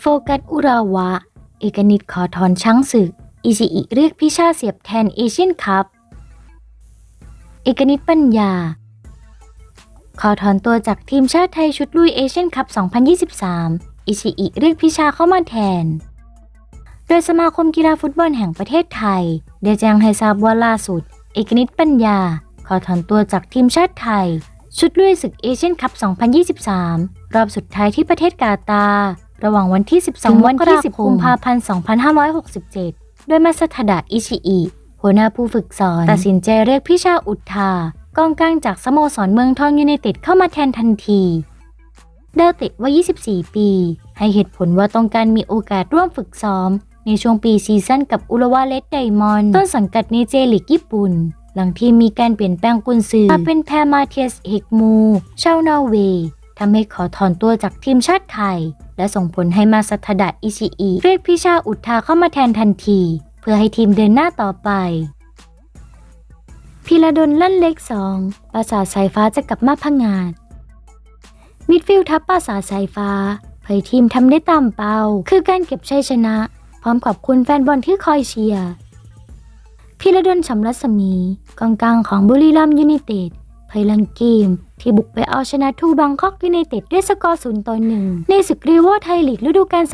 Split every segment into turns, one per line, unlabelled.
โฟกัสอุราวะ เอกนิตขอถอนช้างศึก อิชิอิเรียกพิชาเสียบแทนเอเชียนคัพ เอกนิตปัญญา ขอถอนตัวจากทีมชาติไทยชุดลุยเอเชียนคัพ 2023 อิชิอิเรียกพิชาเข้ามาแทน โดยสมาคมกีฬาฟุตบอลแห่งประเทศไทย ได้แจ้งให้ทราบว่าล่าสุด เอกนิตปัญญา ขอถอนตัวจากทีมชาติไทย ชุดลุยศึกเอเชียนคัพ 2023 รอบสุดท้ายที่ประเทศกาตาร์ระหว่างวันที่ 12 วันที่ 10 กุมภาพันธ์ 2567 โดยมาสทดาอิชิอิหัวหน้าผู้ฝึกสอน ตัดสินใจเรียกพิชาอุทธากองกลางจากสโมสรเมืองทองยูไนเต็ดเข้ามาแทนทันทีดาวเตะวัย24 ปี ให้เหตุผลว่าต้องการมีโอกาสร่วมฝึกซ้อม ในช่วงปีซีซั่นกับอุรวาเลสไดมอนด์ต้นสังกัดในเจลีกญี่ปุ่น หลังที่มีการเปลี่ยนแปลงกุนซือมาเป็นแพรมาเทียสเฮกมูชาวนอร์เวย์ทำให้ขอถอนตัวจากทีมชาติไทย และส่งผลให้มาสัทดะอิชิอิเรียกพิชาอุทธาเข้ามาแทนทันที เพื่อให้ทีมเดินหน้าต่อไปพิระดลลั่นเล็กสองปราสาทสายฟ้าจะกลับมาพังงาดมิดฟิลด์ทัพปราสาทสายฟ้า เผยทีมทำได้ตามเป้า คือการเก็บชัยชนะ พร้อมขอบคุณแฟนบอลที่คอยเชียร์ พิระดลชำรัศมีกองกลางของบุรีรัมยูไนเต็ดเผยหลังเกม ที่บุกไปเอาชนะทูบังคอกยูไนเต็ดด้วยสกอร์0ต่อ1ในศึกรีโวไทยลีกฤดูกาล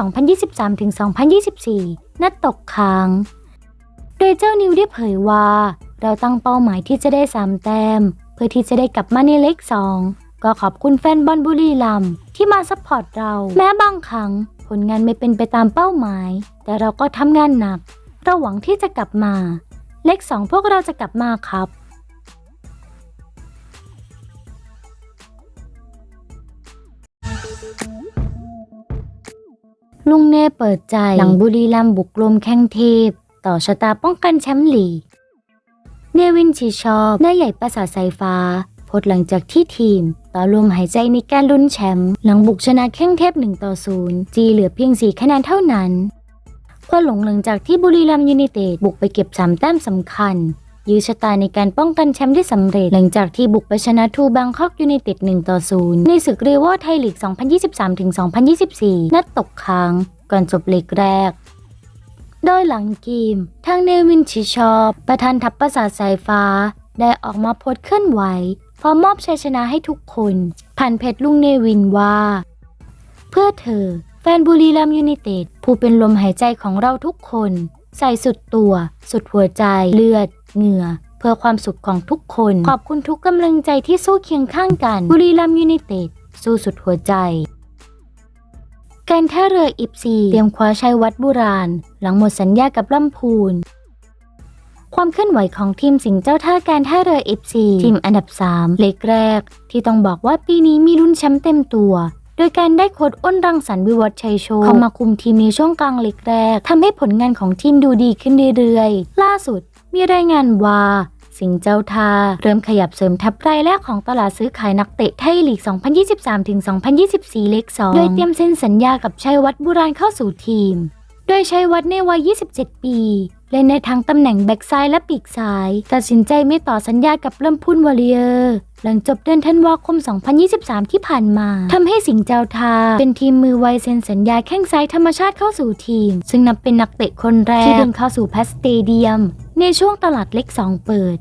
2023-2024 นัดตกค้าง โดยเจ้านิวได้เผยว่า เราตั้งเป้าหมายที่จะได้ 3 แต้ม เพื่อที่จะได้กลับมาในเลข2 ก็ขอบคุณแฟนบอลบุรีรัมที่มาซัพพอร์ตเรา แม้บางครั้ง ผลงานไม่เป็นไปตามเป้าหมาย แต่เราก็ทำงานหนักเราหวังที่จะกลับมา เลข2พวกเราจะกลับมาครับ ลุงเน่เปิดใจหลังบุรีรัมย์บุกลมแข้งเทพ ต่อชะตาป้องกันแชมป์ลีกเนวินชิชอบหน้าใหญ่ประสาทสายฟ้าพสต์หลังจากที่ทีม ต่อลมหายใจในการลุ้นแชมป์หลังบุกชนะแข้งเทพ1ต่อ0จีเหลือเพียง 4 คะแนนเท่านั้น ก็หลงหลังจากที่บุรีรัมยูไนเต็ดบุกไปเก็บ 3 แต้มสำคัญ ยื้อชะตาในการป้องกันแชมป์ได้สำเร็จ หลังจากที่บุกไปชนะทูบังคอกยูไนเต็ด1ต่อ0ในศึกเรีโวไทยลีก 2023-2024 นัดตกค้าง ก่อนจบเลกแรก โดยหลังเกม ทางเนวินชิชอบ ประธานทัพประสาทสายฟ้า ได้ออกมาโพสเคลื่อนไหวพร้อมมอบชัยชนะให้ทุกคน ผ่านเพจลุงเนวินว่า เพื่อเธอ แฟนบุรีรัมยูไนเต็ดผู้เป็นลมหายใจของเราทุกคน ใส่สุดตัว สุดหัวใจเลือด เหงื่อ เพื่อความสุขของทุกคน ขอบคุณทุกกำลังใจที่สู้เคียงข้างกัน บุรีรัมยูไนเต็ดสู้สุดหัวใจการท่าเรืออิบซีเตรียมคว้าชัยวัดบุราณ หลังหมดสัญญากับลำพูน ความเคลื่อนไหวของทีมสิงห์เจ้าท่าการท่าเรือเอฟซีทีมอันดับ 3 เล็กแรก ที่ต้องบอกว่าปีนี้มีลุ้นแชมป์เต็มตัว โดยการได้โค้ดอ้นรังสรรค์วิวัฒชัยโชว์เข้ามาคุมทีมในช่วงกลางเล็กแรกทำให้ผลงานของทีมดูดีขึ้นเรื่อยๆ ล่าสุดมีรายงานว่าสิงเจ้าทาเริ่มขยับเสริมทัพรายแรกของตลาดซื้อขายนักเตะไทยลีก 2023-2024 เล็ก 2 โดยเตรียมเซ็นสัญญากับชัยวัฒน์บุราณเข้าสู่ทีม โดยชัยวัฒน์ในวัย 27 ปี เล่นในทั้งตำแหน่งแบ็กซ้ายและปีกซ้าย ตัดสินใจไม่ต่อสัญญากับเริ่มพุ่นวอริเออร์หลังจบเดือนธันวาคม 2023 ที่ผ่านมาทำให้สิงห์เจ้าทา เป็นทีมมือไวเซ็นสัญญาแข้งซ้ายธรรมชาติเข้าสู่ทีม ซึ่งนับเป็นนักเตะคนแรกที่เดินเข้าสู่แพสเตเดียม ในช่วงตลาดเล็ก 2 เปิด